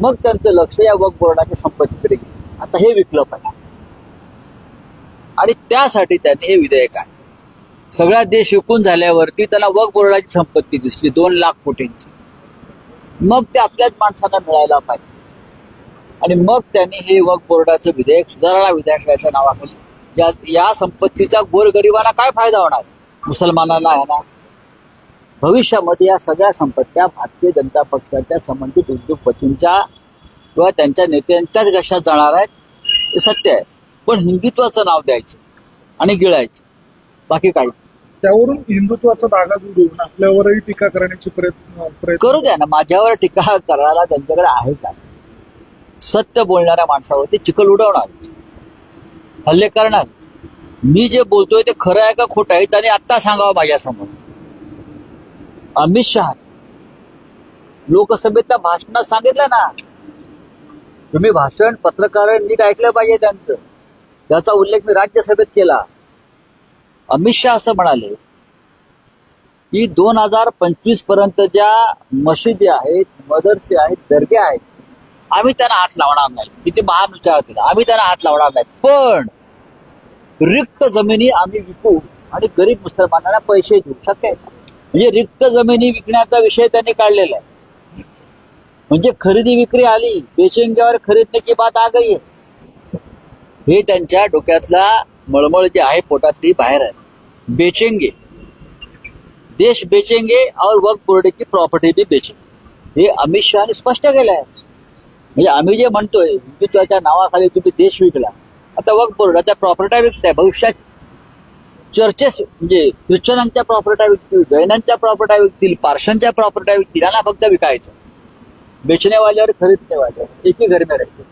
मग त्यांचं लक्ष या वक बोर्डाच्या संपत्तीकडे गेलं. आता हे विकलं पाहिजे आणि त्यासाठी त्यांनी हे विधेयक आहे सगळा देश विकून झाल्यावरती त्याला वक बोर्डाची संपत्ती दिसली दोन लाख कोटींची. मग ते आपल्याच माणसांना मिळायला पाहिजे. आणि मग त्यांनी हे वक बोर्डाचं विधेयक सुधारणा विधेयक याच्या नावाखाली या या संपत्तीचा गोरगरिबांना काय फायदा होणार? मुसलमानांना आहे ना भविष्यामध्ये या सगळ्या संपत्त्या भारतीय जनता पक्षाच्या संबंधित उद्योगपतींच्या किंवा त्यांच्या नेत्यांच्याच घशात जाणार आहेत हे सत्य आहे. पण हिंदुत्वाचं नाव द्यायचं आणि गिळायचं. बाकी काही त्यावरून हिंदुत्वाचा धागा जोडून आपल्यावरही टीका करण्याची प्रयत्न प्रयत्न करू द्या ना माझ्यावर टीका करायला त्यांच्याकडे आहे का? सत्य बोलणाऱ्या माणसावरती चिखल उडवणार. हल्ले करणार. मी जे बोलतोय ते खरं आहे का खोटं आहे त्याने आत्ता सांगावं माझ्यासमोर. अमित शहा. लोकसभेतल्या भाषणात सांगितलं ना तुम्ही भाषण पत्रकार नीट ऐकलं पाहिजे त्यांचं. त्याचा उल्लेख मी राज्यसभेत केला. अमित शहा असं म्हणाले की दोन हजार पंचवीसपर्यंत ज्या मशिदी आहेत मदरसे आहेत दर्गे आहेत. आम्ही त्यांना हात लावणार नाही. किती महान विचार केला आम्ही त्यांना हात लावणार नाही. पण रिक्त जमिनी आम्ही विकू आणि गरीब मुसलमानांना पैसे देऊ. शक्य का? म्हणजे रिक्त जमिनी विकण्याचा विषय त्यांनी काढलेला आहे. म्हणजे खरेदी विक्री आली बेचेंग्यावर खरीदने की बात आ गई हे त्यांच्या डोक्यातला मळमळ जे आहे पोटातली बाहेर आहे. बेचेंगे. देश बेचेंगे और वक्त बोर्ड की प्रॉपर्टी भी बेचेंगे. हे अमित शहाने स्पष्ट केलं आहे. म्हणजे आम्ही जे म्हणतोय हिंदुत्वाच्या नावाखाली तुम्ही देश विकला. आता वक्त बोर्ड आता प्रॉपर्ट्या विकताय भविष्यात चर्चेस म्हणजे ख्रिश्चनांच्या प्रॉपर्ट्या विकतील जैनांच्या प्रॉपर्ट्या विकतील पार्शांच्या प्रॉपर्ट्या विकतील यांना फक्त विकायचं. बेचण्यावाल्यावर खरीदनेवाल्यावर एक ही घर नाही